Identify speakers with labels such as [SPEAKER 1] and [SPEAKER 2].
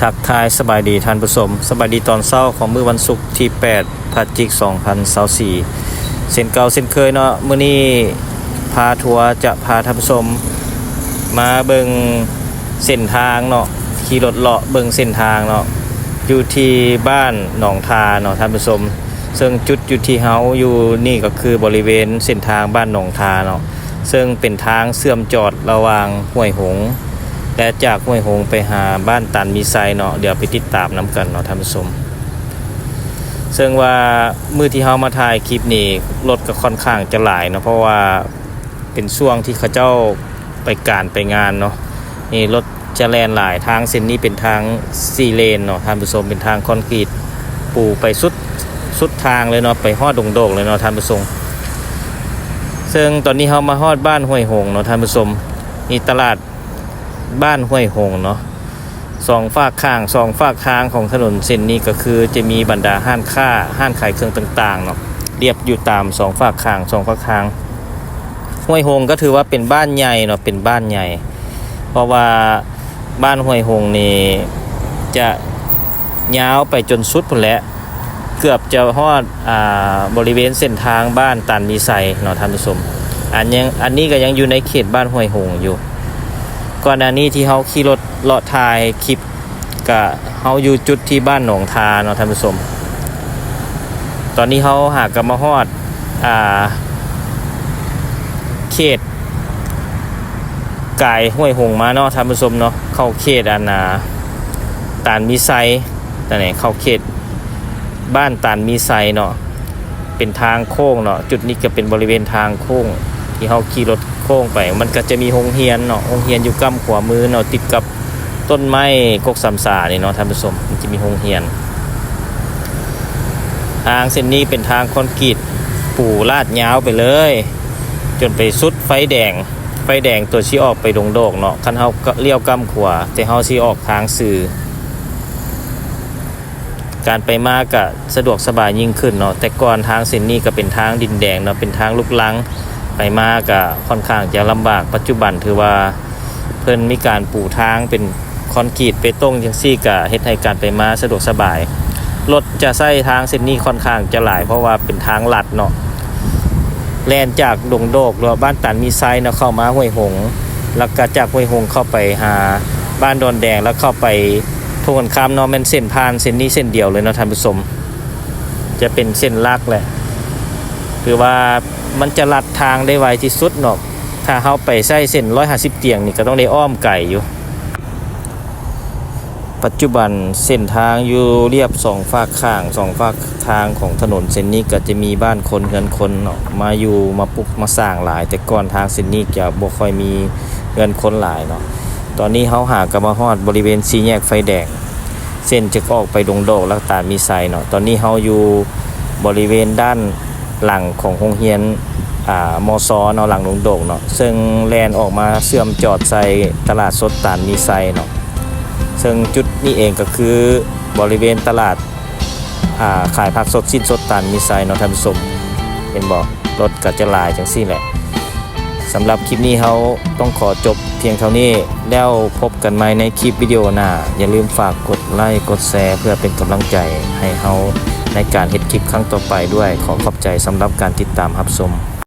[SPEAKER 1] ทักทายสบายดีท่านผู้ชมสบายดีตอนเช้าของมื้อวันศุกร์ที่8พฤศจิก2024เส้นเก่าเส้นเคยเนาะมื้อนี้พาทัวร์จะพาท่านผู้ชมมาเบิ่งเส้นทางเนาะขี่รถเลาะเบิ่งเส้นทางเนาะอยู่ที่บ้านหนองทาเนาะท่านผู้ชมซึ่งจุดอยู่ที่เฮาอยู่นี่ก็คือบริเวณเส้นทางบ้านหนองทาเนาะซึ่งเป็นทางเสื่อมจอดระหว่างห้วยหง และจากห้วยหงไปหาบ้านตันมีไซเนาะเดี๋ยวไปติดตามน้ำกันเนาะท่านผู้ชมซึ่งว่ามือที่เฮามาถ่ายคลิปนี้รถก็ค่อนข้างจะหลายเนาะเพราะว่าเป็นช่วงที่เขาเจ้าไปการไปงานเนาะนี่รถจะแลนหลายทางเส้นนี้เป็นทางสี่เลนเนาะท่านผู้ชมเป็นทางคอนกรีตปูไปสุดสุดทางเลยเนาะไปฮอดดงโดกเลยเนาะท่านผู้ชมซึ่งตอนนี้เฮามาฮอดบ้านห้วยหงเนาะท่านผู้ชมนี่ตลาด บ้านห้วยหงเนาะสองฝากข้างสองฝากทางของถนนเส้นนี้ก็คือจะมีบรรดาห้านค้าห้านขายเครื่องต่างๆเนาะเรียบอยู่ตามสองฝากข้างสองฝากทางห้วยหงก็ถือว่าเป็นบ้านใหญ่เนาะเป็นบ้านใหญ่ เพราะว่าบ้านห้วยหงนี่จะยาวไปจนสุดพุ่นแหละเกือบจะฮอดอ่าบริเวณเส้นทางบ้านตันมีไซเนาะท่านผู้ชมอันยังอันนี้ก็ยังอยู่ในเขตบ้านห้วยหงอยู่ ก่อนหน้านี้ที่เขาขี่รถเลาะทายคลิปกับเขาอยู่จุดที่บ้านหนองทาเนาะท่านผู้ชมตอนนี้เขาหากกับมาฮอดอ่าเขตกายห้วยหงมาเนาะท่านผู้ชมเนาะเข้าเขตอันนาตานมีไซแต่ไหนเข้าเขตบ้านตานมีไซเนาะเป็นทางโค้งเนาะจุดนี้ก็เป็นบริเวณทางโค้ง ที่เขาขี่รถโค้งไป มันก็จะมีหงเฮียนเนาะหงเฮียนอยู่กำขวามือเนาะติดกับต้นไม้กกสามสานี่เนาะท่านผู้ชมมันจะมีหงเฮียน ทางเส้นนี้เป็นทางคอนกรีตปูลาดยาวไปเลย จนไปสุดไฟแดง ไฟแดงตัวชี้ออกไปดงโดกเนาะคันเฮาเลี้ยวกำขวาแต่เฮาชี้ออกทางสื่อการไปมาก็สะดวกสบายยิ่งขึ้นเนาะแต่ก่อนทางเส้นนี้ก็เป็นทางดินแดงเนาะเป็นทางลูกลัง ไปมาก็ค่อนข้างจะลำบากปัจจุบันถือว่าเพิ่นมีการปูทางเป็นคอนกรีตเปตงจังซี่ก็เฮ็ดให้การไปมาสะดวกสบายรถจะใช้ทางเส้นนี้ค่อนข้างจะหลายเพราะว่าเป็นทางลัดเนาะแลนจากดงโดกหรือบ้านตันมีไซเนาะเข้ามาห้วยหง แล้วก็จากห้วยหงเข้าไปหาบ้านดอนแดงแล้วเข้าไปทวนคามเนาะม่นเส้นผ่านเส้นนี้เส้นเดียวเลยเนาะท่านผู้ชม จะเป็นเส้นลักแหละคือว่า มันจะลัดทางได้ไวที่สุดเนาะถ้าเขาไปใส่เส้น150เตียงนี่ก็ต้องได้อ้อมไก่อยู่ ปัจจุบันเส้นทางอยู่เรียบสองฝากข้างสองฝากทางของถนนเส้นนี้ก็จะมีบ้านคนเงินคนเนาะมาอยู่มาปลุกมาสร้างหลาย แต่ก่อนทางเส้นนี้จะบ่ค่อยมีเงินคนหลายเนาะตอนนี้เขาหากระมาฮอดบริเวณสีแยกไฟแดง เส้นจะออกไปดงโดกล้วตามีไซเนาะตอนนี้เขาอยู่บริเวณด้าน หลังของโรงเรียนอ่ามอซอเนาะหลังดงโดกเนาะซึ่งแลนออกมาเสื่อมจอดใส่ตลาดสดตานมีไซเนาะซึ่งจุดนี้เองก็คือบริเวณตลาดอ่าขายผักสดสิ้นสดตานมีไซเนาะท่านผู้ชมเห็นบอกรถก็จะลายจังซี่แหละสำหรับคลิปนี้เขาต้องขอจบเพียงเท่านี้แล้วพบกันใหม่ในคลิปวิดีโอหน้า อย่าลืมฝากกดไลค์กดแชร์เพื่อเป็นกำลังใจให้เขา ในการเฮ็ดคลิปครั้งต่อไปด้วยขอขอบใจสำหรับการติดตามรับชม